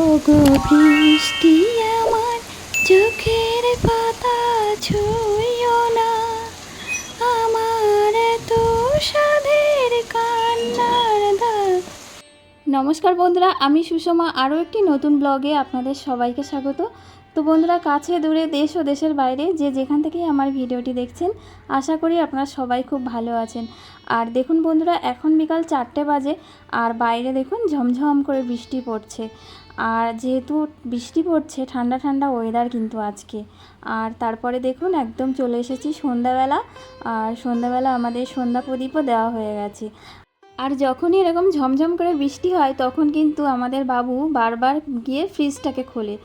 ওগো বৃষ্টি আমার, চোখের পাতা ছুঁয়ো না। আমার তো সাধের কান্নার নমস্কার বন্ধুরা, আমি সুষমা, আরও একটি নতুন ব্লগে আপনাদের সবাইকে স্বাগত। তো বন্ধুরা, কাছে, দূরে, দেশ ও দেশের বাইরে যে যেখান থেকেই আমার ভিডিওটি দেখছেন, আশা করি আপনারা সবাই খুব ভালো আছেন। আর দেখুন বন্ধুরা, এখন বিকাল চারটে বাজে, আর বাইরে দেখুন ঝমঝম করে বৃষ্টি পড়ছে। আর যেহেতু বৃষ্টি পড়ছে, ঠান্ডা ঠান্ডা ওয়েদার কিন্তু আজকে। আর তারপরে দেখুন, একদম চলে এসেছি সন্ধ্যাবেলা। আর সন্ধ্যাবেলা আমাদের সন্ধ্যা প্রদীপও দেওয়া হয়ে গেছে। আর যখনই এরকম ঝমঝম করে বৃষ্টি হয়, তখন কিন্তু আমাদের বাবু বারবার গিয়ে ফ্রিজটাকে খোলে।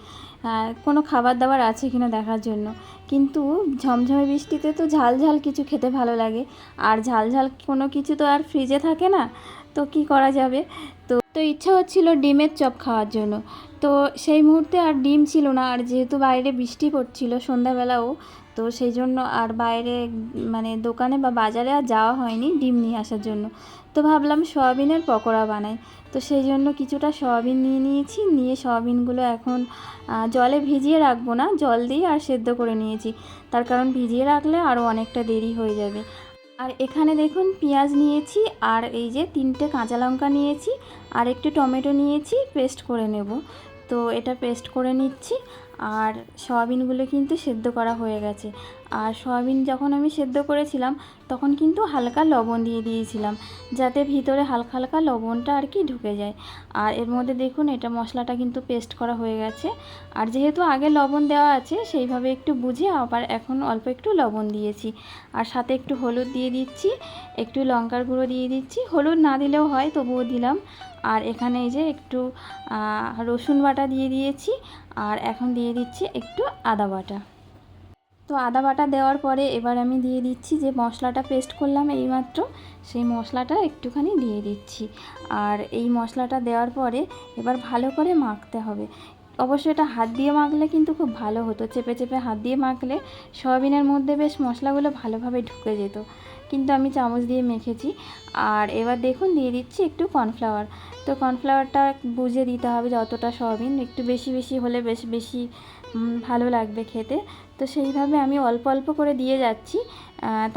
কোনো খাবার দাবার আছে কিনা দেখার জন্য। কিন্তু ঝমঝমে বৃষ্টিতে তো ঝাল ঝাল কিছু খেতে ভালো লাগে। আর ঝাল ঝাল কোনো কিছু তো আর ফ্রিজে থাকে না। তো কি করা যাবে? তো তো ইচ্ছা হচ্ছিল ডিমের চপ খাওয়ার জন্য। তো সেই মুহূর্তে আর ডিম ছিল না, আর যেহেতু বাইরে বৃষ্টি পড়ছিল সন্ধ্যাবেলাও, তো সেই জন্য আর বাইরে মানে দোকানে বা বাজারে আর যাওয়া হয়নি ডিম নিয়ে আসার জন্য। তো ভাবলাম সয়াবিনের পকোড়া বানাই। তো সেই জন্য কিছুটা সয়াবিন নিয়ে নিয়েছি, নিয়ে সয়াবিনগুলো এখন জলে ভিজিয়ে রাখব না, জল দিয়ে আর সেদ্ধ করে নিয়েছি। তার কারণ ভিজিয়ে রাখলে আরও অনেকটা দেরি হয়ে যাবে। আর এখানে দেখুন পেঁয়াজ নিয়েছি আর এই যে তিনটে কাঁচা লঙ্কা নিয়েছি আর একটু টমেটো নিয়েছি, পেস্ট করে নেব। তো এটা পেস্ট করে নিচ্ছি আর সয়াবিনগুলো কিন্তু সেদ্ধ করা হয়ে গেছে। আর সয়াবিন যখন আমি সেদ্ধ করেছিলাম, তখন কিন্তু হালকা লবণ দিয়ে দিয়েছিলাম, যাতে ভিতরে হালকা হালকা লবণটা আর কি ঢুকে যায়। আর এর মধ্যে দেখুন, এটা মশলাটা কিন্তু পেস্ট করা হয়ে গেছে। আর যেহেতু আগে লবণ দেওয়া আছে, সেইভাবে একটু বুঝে আবার এখন অল্প একটু লবণ দিয়েছি। আর সাথে একটু হলুদ দিয়ে দিচ্ছি, একটু লঙ্কার গুঁড়ো দিয়ে দিচ্ছি। হলুদ না দিলেও হয়, তবুও দিলাম। আর এখানে এই যে একটু রসুন বাটা দিয়ে দিয়েছি। আর এখন দিয়ে দিচ্ছি একটু আদা বাটা। তো আদা বাটা দেওয়ার পরে এবার আমি দিয়ে দিচ্ছি যে মশলাটা পেস্ট করলাম এইমাত্র, সেই মশলাটা একটুখানি দিয়ে দিচ্ছি। আর এই মশলাটা দেওয়ার পরে এবার ভালো করে মাখতে হবে। অবশ্যই এটা হাত দিয়ে মাখলে কিন্তু খুব ভালো হতো, চেপে চেপে হাত দিয়ে মাখলে সয়াবিনের মধ্যে বেশ মশলাগুলো ভালোভাবে ঢুকে যেত। কিন্তু আমি চামচ দিয়ে মেখেছি। আর এবার দেখুন দিয়ে দিচ্ছি একটু কর্নফ্লাওয়ার। তো কর্নফ্লাওয়ারটা বুঝে দিতে হবে যতটা সয়াবিন, একটু বেশি বেশি হলে বেশ বেশি ভালো লাগবে খেতে। তো সেইভাবে আমি অল্প অল্প করে দিয়ে যাচ্ছি।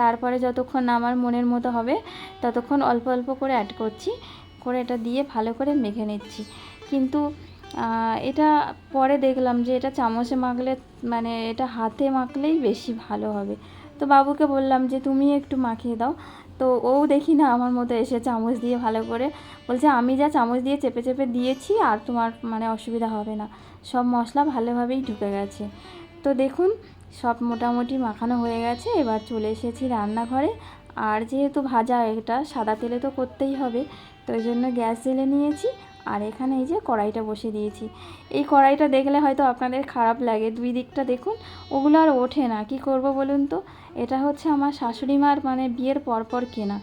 তারপরে যতক্ষণ আমার মনের মতো হবে, ততক্ষণ অল্প অল্প করে অ্যাড করছি, করে এটা দিয়ে ভালো করে মেখে নিচ্ছি। কিন্তু এটা পরে দেখলাম যে এটা চামচে মাখলে মানে এটা হাতে মাখলেই বেশি ভালো হবে। তো বাবুকে বললাম যে, তুমি একটু মাখিয়ে দাও। তো ও দেখি না আমার মতো এসে চামচ দিয়ে ভালো করে বলছে, আমি যা চামচ দিয়ে চেপে চেপে দিয়েছি, আর তোমার মানে অসুবিধা হবে না। সব মশলা ভালোভাবেই ঢুকে গেছে। তো দেখুন, সব মোটামুটি মাখানো হয়ে গেছে। এবার চলে এসেছি রান্নাঘরে। আর যেহেতু ভাজা, এটা সাদা তেলে তো করতেই হবে, তো ওই জন্য গ্যাস জেলে নিয়েছি। আর এখানে এই যে কড়াইটা বসিয়ে দিয়েছি। এই কড়াইটা দেখলে হয়তো আপনাদের খারাপ লাগে। দুই দিকটা দেখুন, ওগুলো আর ওঠে না। কি করব বলুন তো? এটা হচ্ছে আমার শাশুড়ি মার মানে বিয়ের পরপর কেনা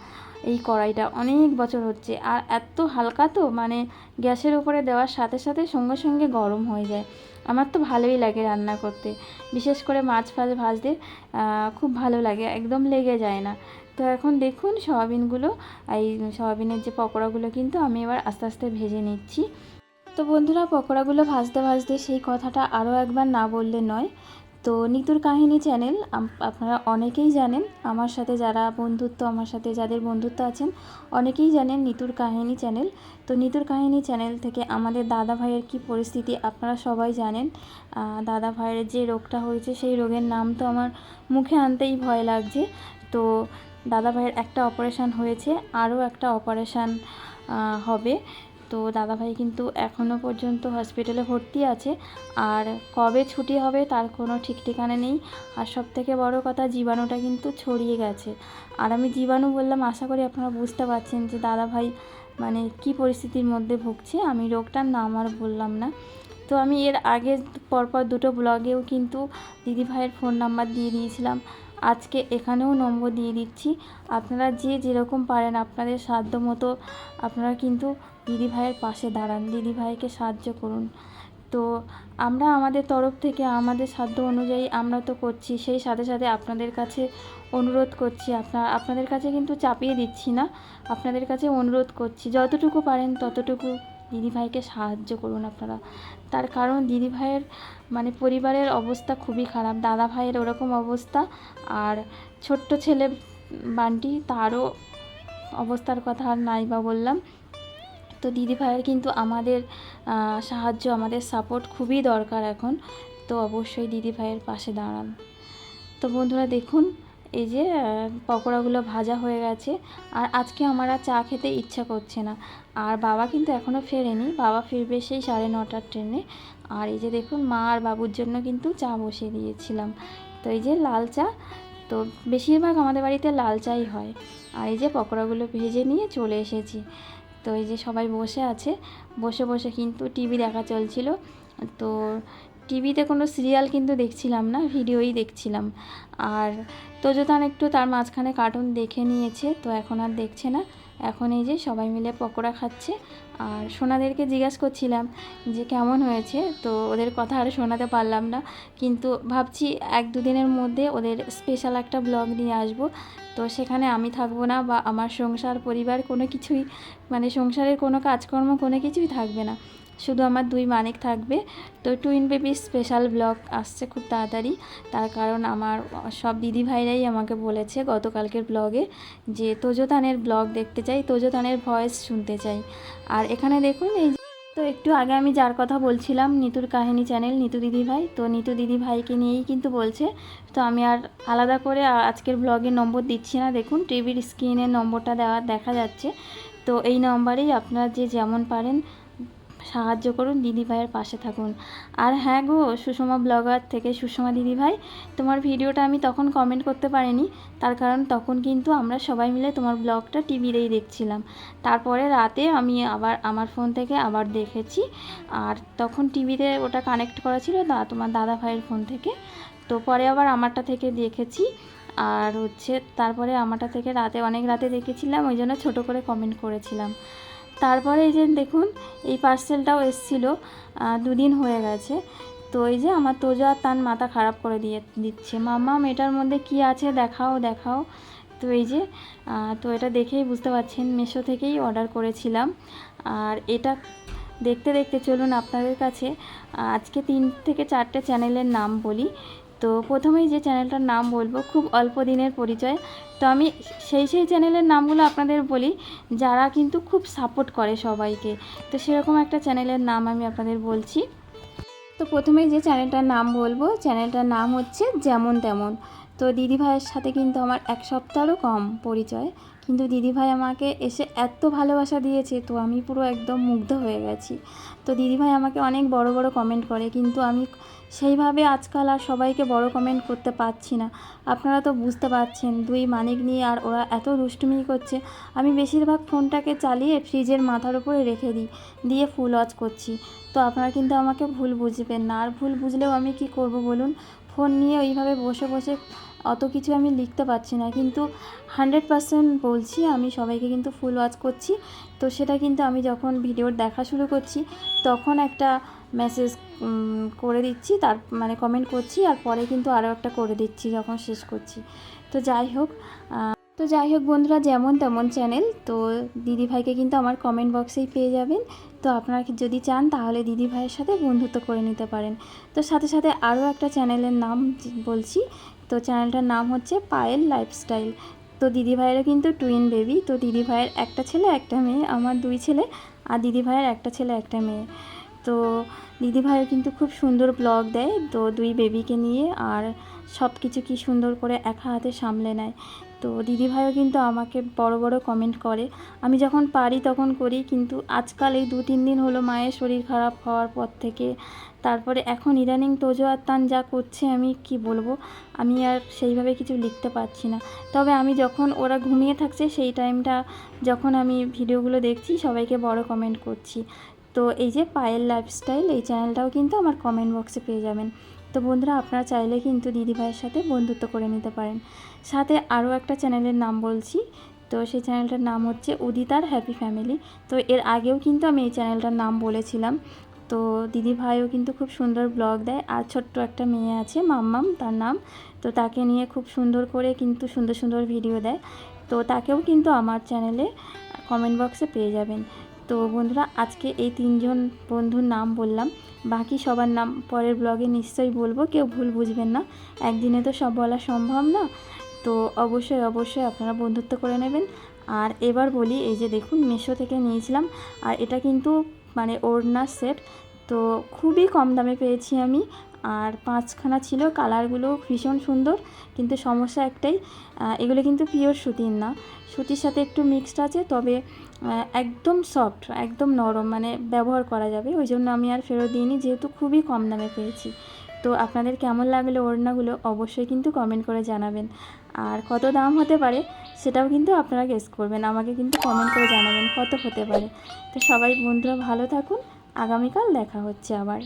এই কড়াইটা। অনেক বছর হচ্ছে। আর এত হালকা তো মানে গ্যাসের উপরে দেওয়ার সাথে সাথে সঙ্গে সঙ্গে গরম হয়ে যায়। আমার তো ভালোই লাগে রান্না করতে। বিশেষ করে মাছ ফাছ ভাজতে খুব ভালো লাগে, একদম লেগে যায় না। তো এখন দেখুন সয়াবিনগুলো, এই সয়াবিনের যে পকোড়াগুলো কিন্তু আমি এবার আস্তে আস্তে ভেজে নিচ্ছি। তো বন্ধুরা, পকোড়াগুলো ভাজতে ভাজতে সেই কথাটা আরও একবার না বললে নয়। তো নিতুর কাহিনী চ্যানেল আপনারা অনেকেই জানেন, আমার সাথে যারা বন্ধুত্ব, আমার সাথে যাদের বন্ধুত্ব আছেন, অনেকেই জানেন নিতুর কাহিনী চ্যানেল। তো নিতুর কাহিনী চ্যানেল থেকে আমাদের দাদা ভাইয়ের কী পরিস্থিতি আপনারা সবাই জানেন। দাদা ভাইয়ের যে রোগটা হয়েছে, সেই রোগের নাম তো আমার মুখে আনতেই ভয় লাগছে। তো দাদা ভাইয়ের একটা অপারেশান হয়েছে, আরও একটা অপারেশান হবে। তো দাদাভাই কিন্তু এখনও পর্যন্ত হসপিটালে ভর্তি আছে। আর কবে ছুটি হবে তার কোনো ঠিক ঠিকানা নেই। আর সব থেকে বড় কথা, জীবাণুটা কিন্তু ছড়িয়ে গেছে। আর আমি জীবাণু বললাম, আশা করি আপনারা বুঝতে পারছেন যে দাদাভাই মানে কি পরিস্থিতির মধ্যে ভুগছে। আমি রোগটার নাম আর বললাম না। তো আমি এর আগে পরপর দুটো ব্লগেও কিন্তু দিদিভাইয়ের ফোন নাম্বার দিয়ে দিয়েছিলাম। আজকে এখানেও নম্বর দিয়ে দিচ্ছি। আপনারা যে যেরকম পারেন, আপনাদের সাধ্য মতো আপনারা কিন্তু দিদিভাইয়ের পাশে দাঁড়ান দিদিভাইকে সাহায্য করুন। তো আমরা আমাদের তরফ থেকে আমাদের সাধ্য অনুযায়ী আমরা তো করছি, সেই সাথে সাথে আপনাদের কাছে অনুরোধ করছি। আপনার আপনাদের কাছে কিন্তু চাপিয়ে দিচ্ছি না, আপনাদের কাছে অনুরোধ করছি। যতটুকু পারেন ততটুকু দিদিভাইকে সাহায্য করুন আপনারা। তার কারণ দিদিভাইয়ের মানে পরিবারের অবস্থা খুবই খারাপ, দাদা ভাইয়ের ওরকম অবস্থা, আর ছোট্ট ছেলে বান্টি তারও অবস্থার কথা আর নাই বা বললাম। তো দিদিভাইয়ের কিন্তু আমাদের সাহায্য, আমাদের সাপোর্ট খুবই দরকার এখন। তো অবশ্যই দিদিভাইয়ের পাশে দাঁড়ান। তো বন্ধুরা দেখুন, এই যে পকোড়াগুলো ভাজা হয়ে গেছে। আর আজকে আমার আর চা খেতে ইচ্ছা করছে না। আর বাবা কিন্তু এখনও ফেরেনি। বাবা ফিরবে সেই সাড়ে নটার ট্রেনে। আর এই যে দেখুন, মা আর বাবুর জন্য কিন্তু চা বসিয়ে দিয়েছিলাম। তো এই যে লাল চা, তো বেশিরভাগ আমাদের বাড়িতে লাল চাই হয়। আর এই যে পকোড়াগুলো ভেজে নিয়ে চলে এসেছি। তো এই যে সবাই বসে আছে, বসে বসে কিন্তু টিভি দেখা চলছিল। তো টিভিতে কোনো সিরিয়াল কিন্তু দেখছিলাম না, ভিডিওই দেখছিলাম। আর তোজোতান একটু তার মাঝখানে কার্টুন দেখে নিয়েছে, তো এখন আর দেখছে না। এখন এই যে সবাই মিলে পকোড়া খাচ্ছে। আর সোনাদেরকে জিজ্ঞাসা করছিলাম যে কেমন হয়েছে? তো ওদের কথা আর শোনাতে পারলাম না। কিন্তু ভাবছি এক দুদিনের মধ্যে ওদের স্পেশাল একটা ব্লগ নিয়ে আসব। তো সেখানে আমি থাকব না বা আমার সংসার, পরিবার কোনো কিছুই মানে সংসারের কোনো কাজকর্ম কোনো কিছুই থাকবে না। শুধু আমার দুই মানিক থাকবে। তো টুইন বেবির স্পেশাল ব্লগ আসছে খুব তাড়াতাড়ি। তার কারণ আমার সব দিদি ভাইরাই আমাকে বলেছে গতকালকের ব্লগে যে তোজোতানের ব্লগ দেখতে চাই তোজোতানের ভয়েস শুনতে চাই। আর এখানে দেখুন এই তো একটু আগে আমি যার কথা বলছিলাম, নিতুর কাহিনী চ্যানেল, নিতু দিদি ভাই তো নিতু দিদি ভাইকে নিয়েই কিন্তু বলছে। তো আমি আর আলাদা করে আজকের ব্লগের নম্বর দিচ্ছি না। দেখুন, টিভির স্ক্রিনের নম্বরটা দেওয়া, দেখা যাচ্ছে। তো এই নম্বরেই আপনারা যে যেমন পারেন সাহায্য করুন, দিদি ভাইয়ের পাশে থাকুন। আর হ্যাঁ গো, সুষমা ব্লগার থেকে সুষমা দিদি ভাই, তোমার ভিডিওটা আমি তখন কমেন্ট করতে পারিনি। তার কারণ তখন কিন্তু আমরা সবাই মিলে তোমার ব্লগটা টিভিতেই দেখছিলাম। তারপরে রাতে আমি আবার আমার ফোন থেকে আবার দেখেছি। আর তখন টিভিতে ওটা কানেক্ট করা ছিল দা, তোমার দাদা ভাইয়ের ফোন থেকে। তো পরে আবার আমারটা থেকে দেখেছি। আর হচ্ছে তারপরে আমারটা থেকে রাতে, অনেক রাতে দেখেছিলাম, ওই জন্য ছোটো করে কমেন্ট করেছিলাম। তারপরে এই যে দেখুন, এই পার্সেলটাও এসেছিল দুদিন হয়ে গেছে। তো এই যে আমার তোজা তার মাথা খারাপ করে দিয়ে দিচ্ছে। মাম্মা এটার মধ্যে কি আছে দেখাও দেখাও। তো এই যে তো এটা দেখেই বুঝতে পারছেন, মেশো থেকেই অর্ডার করেছিলাম। আর এটা দেখতে দেখতে চলুন আপনাদের কাছে আজকে তিন থেকে চারটে চ্যানেলের নাম বলি। তো প্রথমেই যে চ্যানেলটার নাম বলব, খুব অল্প দিনের পরিচয়। তো আমি সেই সেই চ্যানেলের নামগুলো আপনাদের বলি, যারা কিন্তু খুব সাপোর্ট করে সবাইকে। তো সেরকম একটা চ্যানেলের নাম আমি আপনাদের বলছি। তো প্রথমেই যে চ্যানেলটার নাম বলব, চ্যানেলটার নাম হচ্ছে যেমন তেমন। তো দিদিভাইয়ের সাথে কিন্তু আমার এক সপ্তাহেরও কম পরিচয়, কিন্তু দিদিভাই আমাকে এসে এত ভালোবাসা দিয়েছে, তো আমি পুরো একদম মুগ্ধ হয়ে গেছি। তো দিদিভাই আমাকে অনেক বড় বড় কমেন্ট করে, কিন্তু আমি সেইভাবে আজকাল আর সবাইকে বড় কমেন্ট করতে পারছি না। আপনারা তো বুঝতে পারছেন, দুই মানিক নিয়ে আর ওরা এত দুষ্টুমি করছে। আমি বেশিরভাগ ফোনটাকে চালিয়ে ফ্রিজের মাথার উপরে রেখে দিই, দিয়ে ফুল ওয়াচ করছি। তো আপনারা কিন্তু আমাকে ভুল বুঝবেন না। আর ভুল বুঝলেও আমি কি করব বলুন? ফোন নিয়ে ওইভাবে বসে বসে অত কিছু আমি লিখতে পারছি না। কিন্তু হান্ড্রেড পারসেন্ট বলছি, আমি সবাইকে কিন্তু ফুল ওয়াচ করছি। তো সেটা কিন্তু আমি যখন ভিডিওর দেখা শুরু করছি, তখন একটা মেসেজ করে দিচ্ছি, তার মানে কমেন্ট করছি, আর পরে কিন্তু আরও একটা করে দিচ্ছি যখন শেষ করছি। তো যাই হোক তো যাই হোক বন্ধুরা, যেমন তেমন চ্যানেল তো দিদি ভাইকে কিন্তু আমার কমেন্ট বক্সেই পেয়ে যাবেন। তো আপনারা যদি চান, তাহলে দিদি ভাইয়ের সাথে বন্ধুত্ব করে নিতে পারেন। তো সাথে সাথে আরও একটা চ্যানেলের নাম বলছি। তো চ্যানেলটার নাম হচ্ছে পায়েল লাইফস্টাইল। তো দিদি ভাইয়েরও কিন্তু টুইন বেবি। তো দিদি ভাইয়ের একটা ছেলে, একটা মেয়ে, আমার দুই ছেলে আর দিদি ভাইয়ের একটা ছেলে, একটা মেয়ে। তো দিদি ভাইও কিন্তু খুব সুন্দর ব্লগ দেয়। তো দুই বেবিকে নিয়ে আর সব কিছু কি সুন্দর করে একা হাতে সামলে নেয়। তো দিদি ভাইও কিন্তু আমাকে বড় বড় কমেন্ট করে। আমি যখন পারি তখন করি, কিন্তু আজকাল এই দু, তিন দিন হলো মায়ের শরীর খারাপ হওয়ার পর থেকে। তারপরে এখন ইদানিং তোজো আর তান যা করছে আমি কি বলব? আমি আর সেইভাবে কিছু লিখতে পারছি না। তবে আমি যখন ওরা ঘুমিয়ে থাকছে সেই টাইমটা যখন আমি ভিডিওগুলো দেখছি, সবাইকে বড় কমেন্ট করছি। তো এই যে পায়েল লাইফস্টাইল এই চ্যানেলটাও কিন্তু আমার কমেন্ট বক্সে পেয়ে যাবেন। তো বন্ধুরা, আপনারা চাইলে কিন্তু দিদি ভাইয়ের সাথে বন্ধুত্ব করে নিতে পারেন। সাথে আরও একটা চ্যানেলের নাম বলছি। তো সেই চ্যানেলটার নাম হচ্ছে উদিতার হ্যাপি ফ্যামিলি। তো এর আগেও কিন্তু আমি এই চ্যানেলটার নাম বলেছিলাম। তো দিদি ভাইও কিন্তু খুব সুন্দর ব্লগ দেয়। আর ছোট্ট একটা মেয়ে আছে, মাম্মাম, তার নাম। তো তাকে নিয়ে খুব সুন্দর করে কিন্তু সুন্দর সুন্দর ভিডিও দেয়। তো তাকেও কিন্তু আমার চ্যানেলে কমেন্ট বক্সে পেয়ে যাবেন। তো বন্ধুরা, আজকে এই তিনজন বন্ধুর নাম বললাম। বাকি সবার নাম পরের ব্লগে নিশ্চয়ই বলব, কেউ ভুল বুঝবেন না। একদিনে তো সব বলা সম্ভব না। তো অবশ্যই অবশ্যই আপনারা বন্ধুত্ব করে নেবেন। আর এবার বলি, এই যে দেখুন, মেশো থেকে নিয়েছিলাম। আর এটা কিন্তু মানে ওড়নার সেট তো খুবই কম দামে পেয়েছি আমি। আর পাঁচখানা ছিল কালারগুলো ভীষণ সুন্দর। কিন্তু সমস্যা একটাই এগুলো কিন্তু পিওর সুতির না। সুতির সাথে একটু মিক্সড আছে, তবে একদম সফট একদম নরম মানে ব্যবহার করা যাবে। ওই জন্য আমি আর ফেরত দিইনি, যেহেতু খুবই কম দামে পেয়েছি। তো আপনাদের কেমন লাগল ওড়নাগুলো অবশ্যই কিন্তু কমেন্ট করে জানাবেন। আর কত দাম হতে পারে সেটাও কিন্তু আপনারা গেস করবেন। আমাকে কিন্তু কমেন্ট করে জানাবেন কত হতে পারে। তো সবাই বন্ধুরা ভালো থাকুন। আগামীকাল দেখা হচ্ছে আবার।